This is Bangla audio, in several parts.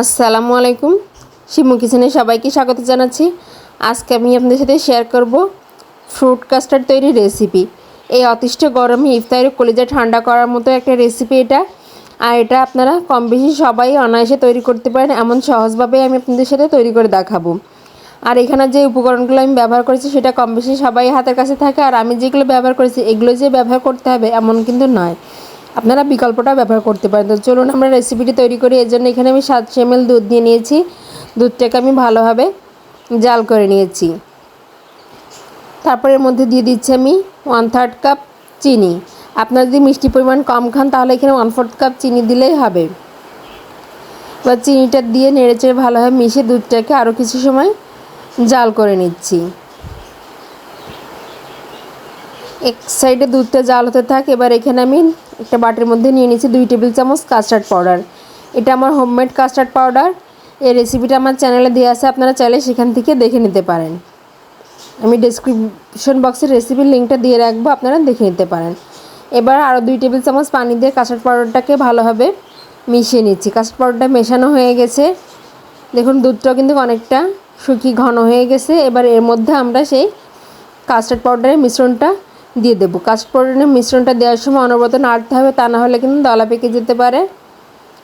আসসালামু আলাইকুম। শিমু কিচেনে সবাইকে স্বাগত জানাচ্ছি। আজকে আমি আপনাদের সাথে শেয়ার করব ফ্রুট কাস্টার্ড তৈরির রেসিপি এই অতিষ্ঠ গরমে ইফতারি কলিজা ঠান্ডা করার মতো একটা রেসিপি এটা। আর এটা আপনারা কম বেশি সবাই অনায়াসে তৈরি করতে পারেন, এমন সহজভাবে আমি আপনাদের সাথে তৈরি করে দেখাবো। আর এখানে যে উপকরণগুলো আমি ব্যবহার করেছি, সেটা কম বেশি সবাই হাতের কাছে থাকে। আর আমি যেগুলো ব্যবহার করেছি, এগুলো যে ব্যবহার করতে হবে, এমন কিন্তু নয়। আপনারা বিকল্পটা ব্যবহার করতে পারেন। তো চলুন আমরা রেসিপিটি তৈরি করি। এর জন্য এখানে আমি সাতশো এমএল দুধ নিয়ে নিয়েছি। দুধটাকে আমি ভালোভাবে জাল করে নিয়েছি। তারপর এর মধ্যে দিয়ে দিচ্ছি আমি ওয়ান থার্ড কাপ চিনি। আপনারা যদি মিষ্টি পরিমাণ কম খান, তাহলে এখানে ওয়ান ফোর্থ কাপ চিনি দিলেই হবে। এবার চিনিটা দিয়ে নেড়েচেড়ে ভালোভাবে মিশিয়ে দুধটাকে আরও কিছু সময় জাল করে নিচ্ছি। এক সাইডে দুধটা জাল হতে থাক, এবার এখানে আমি একটা বাটির মধ্যে নিয়ে নিচ্ছি দুই টেবিল চামচ কাস্টার্ড পাউডার এটা আমার হোমমেড কাস্টার্ড পাউডার এই রেসিপিটা আমার চ্যানেলে দেওয়া আছে, আপনারা চাইলে সেখান থেকে দেখে নিতে পারেন। আমি ডেসক্রিপশন বক্সের রেসিপির লিঙ্কটা দিয়ে রাখব, আপনারা দেখে নিতে পারেন। এবার আরও দুই টেবিল চামচ পানি দিয়ে কাস্টার্ড পাউডারটাকে ভালোভাবে মিশিয়ে নিচ্ছি। কাস্টার্ড পাউডারটা মেশানো হয়ে গেছে। দেখুন দুধটাও কিন্তু অনেকটা শুকিয়ে ঘন হয়ে গেছে। এবার এর মধ্যে আমরা সেই কাস্টার্ড পাউডারের মিশ্রণটা দিয়ে দেবো। কাস্টার্ড মিশ্রণটা দেওয়ার সময় অনবরত নাড়তে হবে, তা না হলে কিন্তু দলা পেকে যেতে পারে।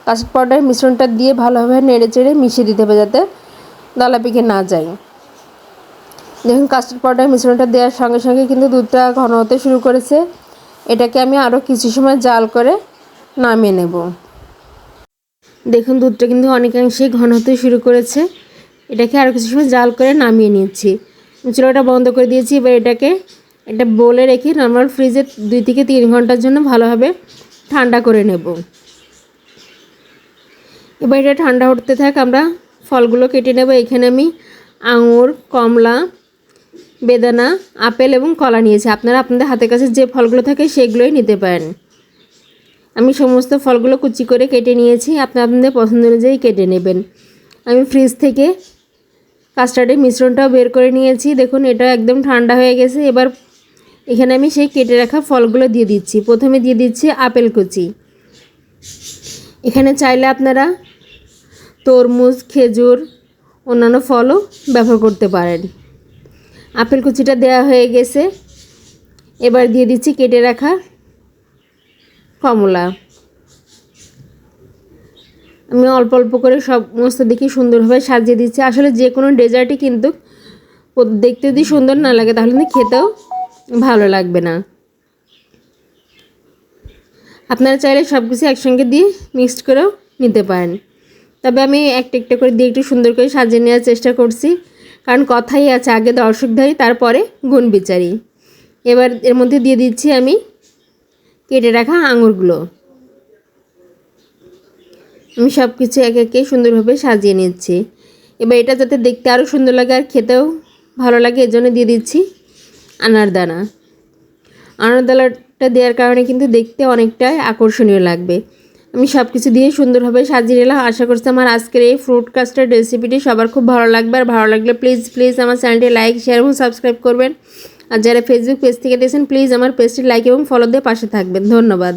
কাস্টার্ড পাউডারের মিশ্রণটা দিয়ে ভালোভাবে নেড়ে চেড়ে মিশিয়ে দিতে হবে যাতে দলা পেকে না যায়। দেখুন কাস্টার্ড পাউডারের মিশ্রণটা দেওয়ার সঙ্গে সঙ্গে কিন্তু দুধটা ঘন হতে শুরু করেছে। এটাকে আমি আরও কিছু সময় জাল করে নামিয়ে নেব। দেখুন, দুধটা কিন্তু অনেকাংশেই ঘন হতে শুরু করেছে। এটাকে আরও কিছু সময় জাল করে নামিয়ে নিয়েছি। চুলাটা বন্ধ করে দিয়েছি, এবার এটাকে একটা বলে রেখে নর্মাল ফ্রিজে দুই থেকে তিন ঘণ্টার জন্য ভালোভাবে ঠান্ডা করে নেব। এবার এটা ঠান্ডা হতে থাক, আমরা ফলগুলো কেটে নেব। এখানে আমি আঙুর, কমলা, বেদানা, আপেল এবং কলা নিয়েছি। আপনারা আপনাদের হাতের কাছে যে ফলগুলো থাকে সেগুলোই নিতে পারেন। আমি সমস্ত ফলগুলো কুচি করে কেটে নিয়েছি। আপনি আপনাদের পছন্দ অনুযায়ী কেটে নেবেন। আমি ফ্রিজ থেকে কাস্টার্ডের মিশ্রণটাও বের করে নিয়েছি। দেখুন, এটা একদম ঠান্ডা হয়ে গেছে। এবার এখানে আমি সেই কেটে রাখা ফলগুলো দিয়ে দিচ্ছি। প্রথমে দিয়ে দিচ্ছি আপেল কুচি। এখানে চাইলে আপনারা তরমুজ, খেজুর, অন্যান্য ফলও ব্যবহার করতে পারেন। আপেল কুচিটা দেওয়া হয়ে গেছে। এবার দিয়ে দিচ্ছি কেটে রাখা কমলা। আমি অল্প অল্প করে সমস্ত দিকে সুন্দরভাবে সাজিয়ে দিচ্ছি। আসলে যে কোনো ডেজার্টই কিন্তু দেখতে যদি সুন্দর না লাগে, তাহলে কিন্তু খেতেও ভালো লাগবে না। আপনারা চাইলে সব কিছু একসঙ্গে দিয়ে মিক্সড করেও নিতে পারেন। তবে আমি একটা একটা করে দিয়ে একটু সুন্দর করে সাজিয়ে নেওয়ার চেষ্টা করছি। কারণ কথাই আছে, আগে দর্শক ধারি তারপরে গুণ বিচারি। এবার এর মধ্যে দিয়ে দিচ্ছি আমি কেটে রাখা আঙুরগুলো। আমি সব কিছু একে একে সুন্দরভাবে সাজিয়ে নিচ্ছি। এবার এটা যাতে দেখতে আরও সুন্দর লাগে আর খেতেও ভালো লাগে এর জন্য দিয়ে দিচ্ছি আনার আনারদানাটা আনার দানাটা দেওয়ার কারণে কিন্তু দেখতে অনেকটাই আকর্ষণীয় লাগবে। আমি সব কিছু দিয়ে সুন্দরভাবে সাজিয়ে নিলাম। আশা করছি আমার আজকের এই ফ্রুট কাস্টার রেসিপিটি সবার খুব ভালো লাগবে। আর ভালো লাগলে প্লিজ প্লিজ আমার চ্যানেলটি লাইক শেয়ার এবং সাবস্ক্রাইব করবেন। আর যারা ফেসবুক পেজ থেকে দিয়েছেন প্লিজ আমার পেজটি লাইক এবং ফলো দিয়ে পাশে থাকবেন। ধন্যবাদ।